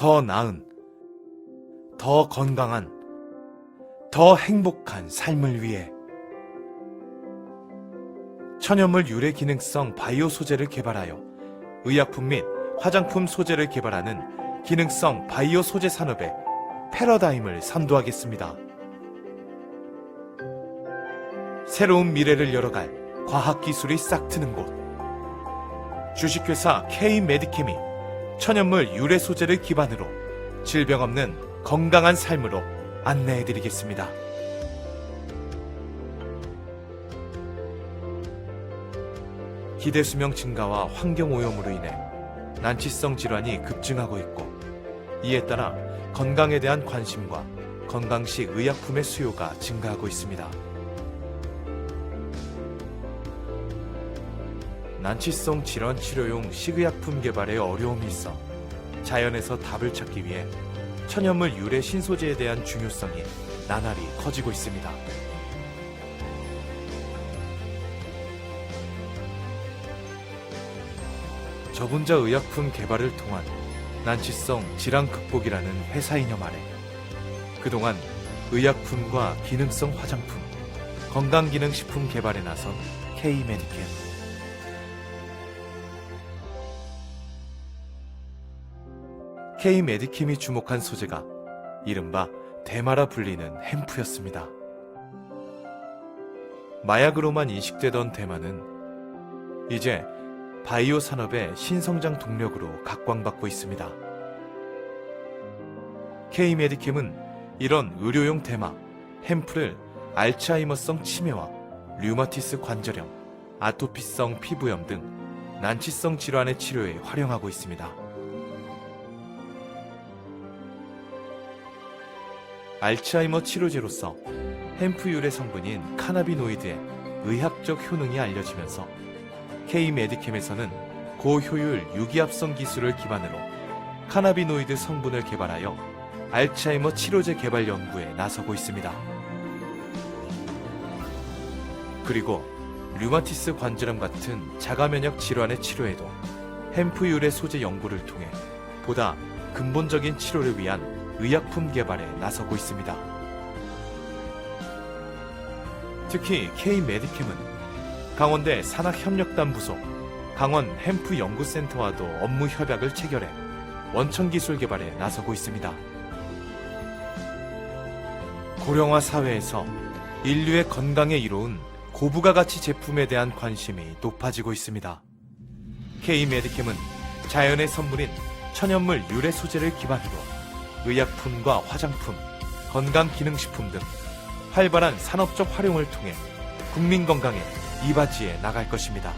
더 나은, 더 건강한, 더 행복한 삶을 위해 천연물 유래 기능성 바이오 소재를 개발하여 의약품 및 화장품 소재를 개발하는 기능성 바이오 소재 산업의 패러다임을 선도하겠습니다. 새로운 미래를 열어갈 과학기술이 싹트는 곳. 주식회사 K-메디캠이 천연물 유래 소재를 기반으로 질병 없는 건강한 삶으로 안내해 드리겠습니다. 기대 수명 증가와 환경 오염으로 인해 난치성 질환이 급증하고 있고 이에 따라 건강에 대한 관심과 건강식 의약품의 수요가 증가하고 있습니다. 난치성 질환 치료용 식의약품 개발에 어려움이 있어 자연에서 답을 찾기 위해 천연물 유래 신소재에 대한 중요성이 나날이 커지고 있습니다. 저분자 의약품 개발을 통한 난치성 질환 극복이라는 회사 이념 아래 그동안 의약품과 기능성 화장품, 건강기능식품 개발에 나선 K-메디캠. K-메디캠이 주목한 소재가 이른바 대마라 불리는 햄프였습니다. 마약으로만 인식되던 대마는 이제 바이오 산업의 신성장 동력으로 각광받고 있습니다. K-메디캠은 이런 의료용 대마, 햄프를 알츠하이머성 치매와 류마티스 관절염, 아토피성 피부염 등 난치성 질환의 치료에 활용하고 있습니다. 알츠하이머 치료제로서 햄프 유래 성분인 카나비노이드의 의학적 효능이 알려지면서 K-메디캠에서는 고효율 유기합성 기술을 기반으로 카나비노이드 성분을 개발하여 알츠하이머 치료제 개발 연구에 나서고 있습니다. 그리고 류마티스 관절염 같은 자가 면역 질환의 치료에도 햄프 유래 소재 연구를 통해 보다 근본적인 치료를 위한 의약품 개발에 나서고 있습니다. 특히 K-메디캠은 강원대 산학협력단 부속 강원 햄프 연구센터와도 업무 협약을 체결해 원천 기술 개발에 나서고 있습니다. 고령화 사회에서 인류의 건강에 이로운 고부가 가치 제품에 대한 관심이 높아지고 있습니다. K-메디캠은 자연의 선물인 천연물 유래 소재를 기반으로 의약품과 화장품, 건강기능식품 등 활발한 산업적 활용을 통해 국민 건강에 이바지해 나갈 것입니다.